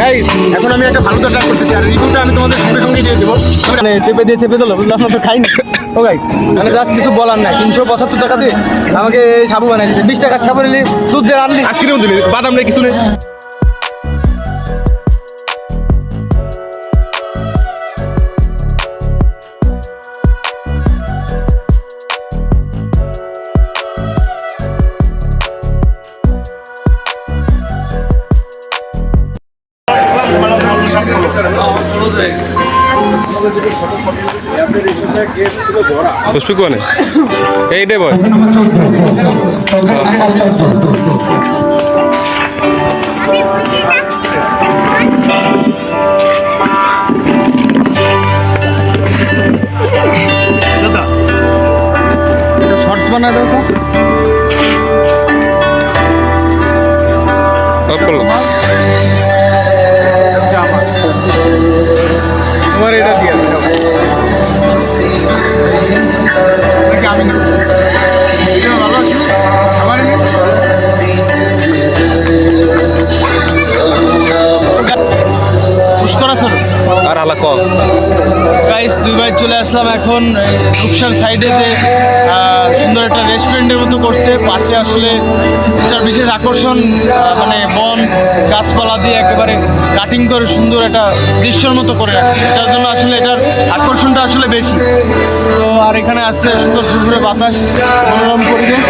Guys এখন আমি একটা ভালো ট্রাক করতেছি, আর রিভিউটা আমি তোমাদের সঙ্গে সঙ্গে দিয়ে দেবো। মানে চেপে দিয়ে চেপে দিলো বুঝলাম তো তো খাইনি। ও গাইস মানে জাস্ট কিছু বলার নাই। তিনশো পঁচাত্তর টাকা দিয়ে আমাকে সাবু বানাই দিচ্ছে বিশ টাকা সাবু নিলি, দুধ দিয়ে আনলি আজকে বাদাম নেই কিছু নেই। পুষ্পিক মানে এইটাই বয়। দাদা শর্টস বানায় দাও তো। আর আলা গাইস দুই ভাই চলে আসলাম এখন রূপসার সাইডে যে সুন্দর একটা রেস্টুরেন্টের মতো করছে। পাশে আসলে এটার বিশেষ আকর্ষণ মানে বন, গাছপালা দিয়ে একেবারে কাটিং করে সুন্দর একটা দৃশ্যর মতো করে রাখছে। এটার জন্য আসলে এটার আকর্ষণটা আসলে বেশি। তো আর এখানে আসছে সুন্দর সুন্দর বাতাস, মনোরম পরিবেশ।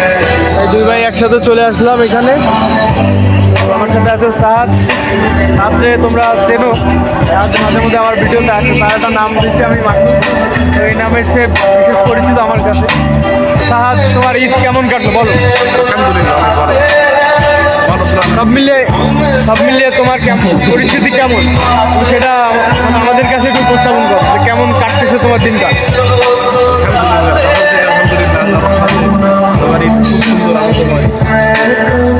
দুই ভাই একসাথে চলে আসলাম এখানে। আছে সাহাদ সাহায্যে তোমরা চেনো। মাঝে মধ্যে আমার ভিডিওতে আছে তার একটা নাম দিচ্ছি আমি মাসুদ তো এই নামের সে বিশেষ পরিচিত আমার কাছে। সাহাদ তোমার ঈদ কেমন কাটলো, বলো। সব মিলিয়ে সব মিলিয়ে তোমার কেমন? পরিস্থিতি কেমন? সেটা আমাদের কাছে একটু উপস্থাপন করো কেমন কাটতেছে তোমার দিনটা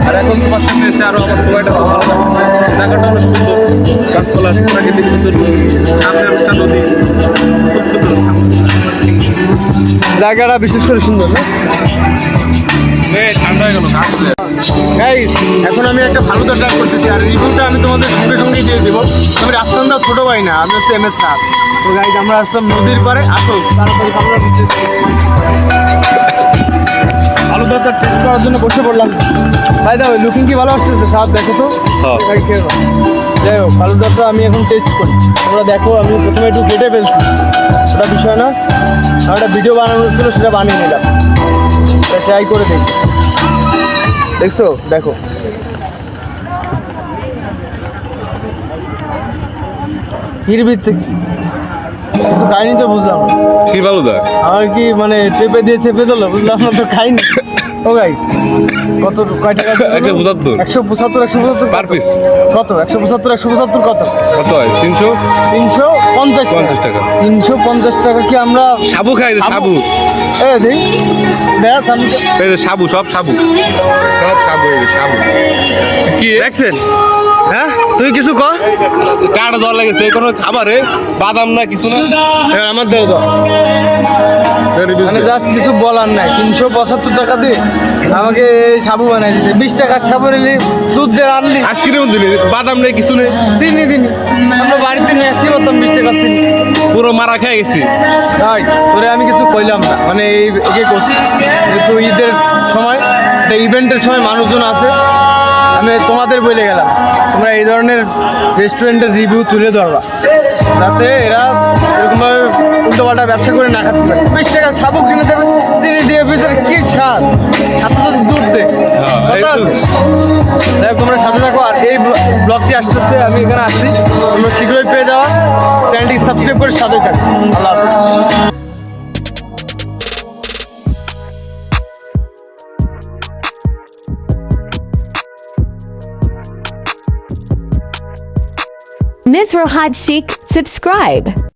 আর এখন তোমার সামনে এসে আরও আমার সময়টা গাছপালা প্রাকৃতিক সুন্দর সামনে নদী খুব সুন্দর জায়গাটা বিশেষ করে সুন্দর না? এখন আমি একটা ফালুদা ট্রাক করতেছি আর রিভিউটা আমি তোমাদের সঙ্গে সঙ্গে দিয়ে দেবো। আমি দা ছোটো ভাই না আমি হচ্ছে এম এস রাফ তো গাইজ আমরা আসলাম নদীর পারে আসো। তারপরে ফালুদা ফালুদাটা টেস্ট করার জন্য বসে পড়লাম। ভাই দা ওই লুকিং কি ভালো আসছে সাথ দেখো তো। হ্যাঁ। যাই হোক ফালুদাটা আমি এখন টেস্ট করি তোমরা দেখো, আমি প্রথমে একটু কেটে ফেলছি। ওটা বিষয় না। আমার একটা ভিডিও বানানোর ছিল, সেটা বানিয়ে নিলাম। এটা ট্রাই করে দেখি। দেখছ? দেখো। হিরবির থেকে খাইনি তো বুঝলাম। কি ভালো দা আমার কি মানে পেঁপে দিয়ে চেপে দিল বুঝলাম না তো খাইনি। ও গাইস কত কয় টাকা? একশো পঁচাত্তর। একশো পঁচাত্তর একশো পঁচাত্তর কত? piece। কত? একশো পঁচাত্তর একশো পঁচাত্তর কত? কত হয়? তিনশো? তিনশো পঞ্চাশ পঞ্চাশ টাকা। তিনশো পঞ্চাশ টাকা কি আমরা সাবু খাই সাবু? এ দেখ আমি এই সাবু সব সাবু। সব সাবু সাবু। কি? দেখছেন? হ্যাঁ? তুই কিছু কর কাটা দেওয়া লাগেছে কোনো খাবারে বাদাম না কিছু না। হ্যাঁ, আমার দেও। দাও মানে জাস্ট কিছু বলার নাই। তিনশো পঁচাত্তর টাকা দিয়ে আমাকে সাবু বানাই দিচ্ছে বিশ টাকার সাবু নিলি দুধ দিয়ে আনলি আইসক্রিম দিলি বাদাম নেই কিছু নেই। চিনি দিনি আমরা বাড়িতে নিয়ে আসছি বলতাম বিশ টাকার চিনি। পুরো মারা খেয়ে গেছি। তাই তোরে আমি কিছু কইলাম না। মানে এই একে করছি। যেহেতু ঈদের সময় একটা ইভেন্টের সময় মানুষজন আছে আমি তোমাদের বলে গেলাম তোমরা এই ধরনের রেস্টুরেন্টের রিভিউ তুলে ধরবা যাতে এরা এরকমভাবে উল্টোপাল্টা ব্যবসা করে না খাতে পারে বিশ টাকা সাবু কিনে দেবে তিনি দিয়ে বিচারে কি স্বাদ? দুধ দে। হ্যাঁ, দেখ তোমরা সাথে থাকো আর এই ব্ল- ব্লগটি আসতেছে আমি এখানে আসছি। তোমরা শীঘ্রই পেয়ে যাওয়া চ্যানেলটি সাবস্ক্রাইব করে সাথে থাকো। আল্লাহ হাফিজ। Ms. Rohad Sheikh, subscribe.